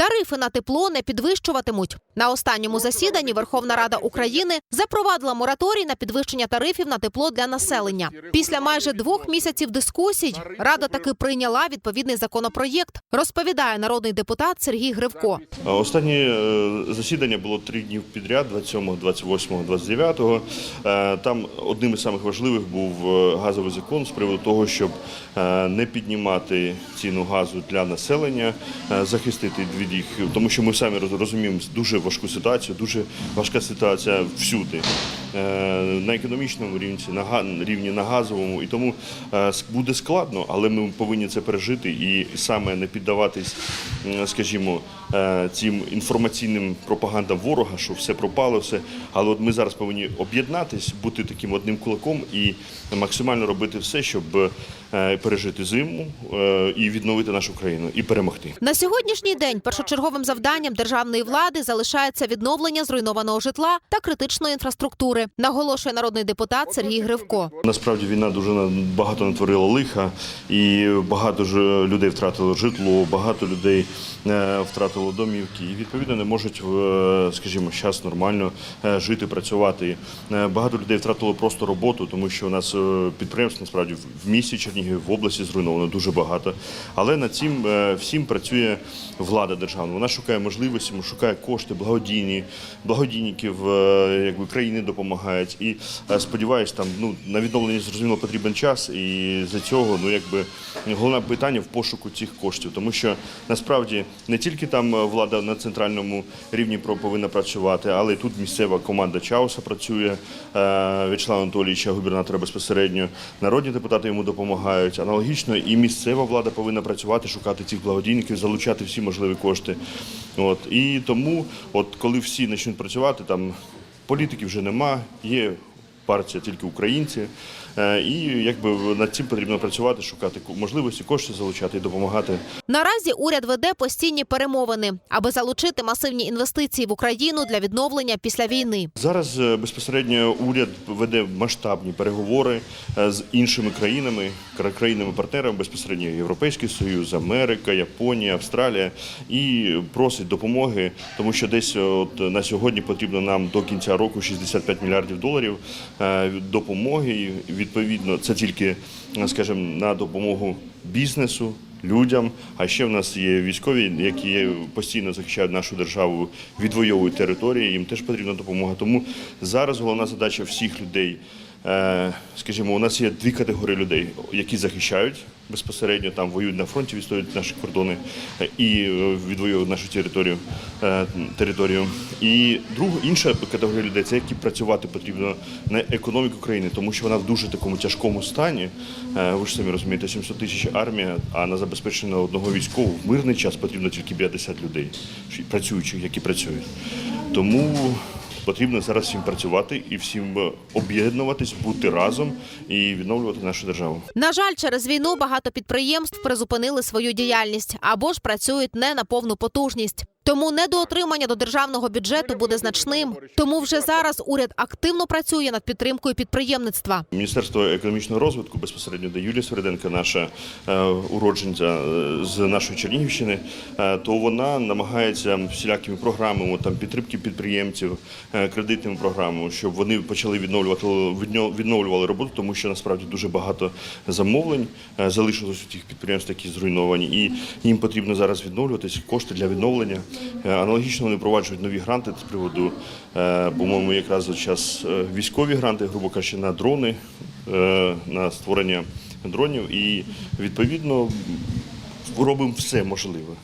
Тарифи на тепло не підвищуватимуть. На останньому засіданні Верховна Рада України запровадила мораторій на підвищення тарифів на тепло для населення. Після майже двох місяців дискусій Рада таки прийняла відповідний законопроєкт. Розповідає народний депутат Сергій Гривко. Останнє е, засідання було три дні підряд, 27, 28, 29. Е, Там одним із самих важливих був е, газовий закон з приводу того, щоб е, не піднімати ціну газу для населення, захистити від їх, тому що ми самі розуміємо дуже важку ситуацію, дуже важка ситуація всюди. Е, На економічному рівні, на рівні на газовому, і тому е, буде складно, але ми повинні це пережити і саме не піддаватись, скажімо, е, цим інформаційним пропагандам ворога, що все пропало, все. Але от ми зараз повинні об'єднатись, бути таким одним кулаком і максимально робити все, щоб пережити зиму і відновити нашу країну і перемогти. На сьогоднішній день першочерговим завданням державної влади залишається відновлення зруйнованого житла та критичної інфраструктури, наголошує народний депутат Сергій Гривко. Насправді війна дуже багато натворила лиха, і багато ж людей втратило житло, багато людей е, втратило домівки, і відповідно не можуть, е, скажімо, зараз нормально е, жити, працювати. Багато людей втратило просто роботу, тому що у нас підприємств насправді в- місті Чернігів, в області зруйновано дуже багато. Але над цим всім працює влада державна. Вона шукає можливості, шукає кошти, благодійні, благодійників, якби країни допомагають. І е, сподіваюсь, там ну на відновлення зрозуміло потрібен час, і за цього ну якби головне питання в пошуку цих коштів, тому що насправді не тільки там е, влада на центральному рівні повинна працювати, але й тут місцева команда Чауса працює е, В'ячеслава Анатолійовича, губернатора безпосередньо. Народні депутати йому допомагають. Аналогічно, і місцева влада повинна працювати, шукати цих благодійників, залучати всі можливі кошти. От і тому, от коли всі почнуть працювати, там політиків вже нема, є партія тільки українці. Е, І якби над цим потрібно працювати, шукати можливості, кошти залучати і допомагати. Наразі уряд веде постійні перемовини, аби залучити масивні інвестиції в Україну для відновлення після війни. Зараз е, безпосередньо уряд веде масштабні переговори е, з іншими країнами, країнами-партнерами, безпосередньо Європейський Союз, Америка, Японія, Австралія і просить допомоги, тому що десь от на сьогодні потрібно нам до кінця року 65 мільярдів доларів допомоги. І відповідно, це тільки, е, скажімо, на допомогу бізнесу. Людям, а ще в нас є військові, які постійно захищають нашу державу, відвоюють території. Їм теж потрібна допомога. Тому зараз головна задача всіх людей. Е, Скажімо, у нас є дві категорії людей, які захищають безпосередньо там воюють на фронті, відстоюють наші кордони е, і е, відвоюють нашу територію. територію. І друга інша категорія людей це які працювати потрібно на економіку країни, тому що вона в дуже такому тяжкому стані. Ви ж самі розумієте, 700 тисяч армія, а на забезпечення одного військового в мирний час потрібно тільки 50 людей, працюючих, які працюють. Тому потрібно зараз всім працювати і всім е, об'єднуватись, бути разом і відновлювати нашу державу. На жаль, через війну багато підприємств призупинили свою діяльність або ж працюють не на повну потужність. Тому недоотримання до державного бюджету буде значним. Тому вже зараз уряд активно працює над підтримкою підприємництва. Міністерство економічного розвитку безпосередньо, де Юлія Свериденко, наша е, уродженця е, з нашої Чернігівщини, е, то вона намагається всілякими програмами там підтримки підприємців, кредитними програмами, щоб вони почали відновлювати відновлювали роботу, тому що насправді дуже багато замовлень залишилось у тих підприємств, які зруйновані, і їм потрібно зараз відновлюватись кошти для відновлення. Е, Аналогічно вони впроваджують нові гранти з приводу, по-моєму, якраз зараз військові гранти, грубо кажучи, на дрони, е, на створення дронів. І відповідно робимо все можливе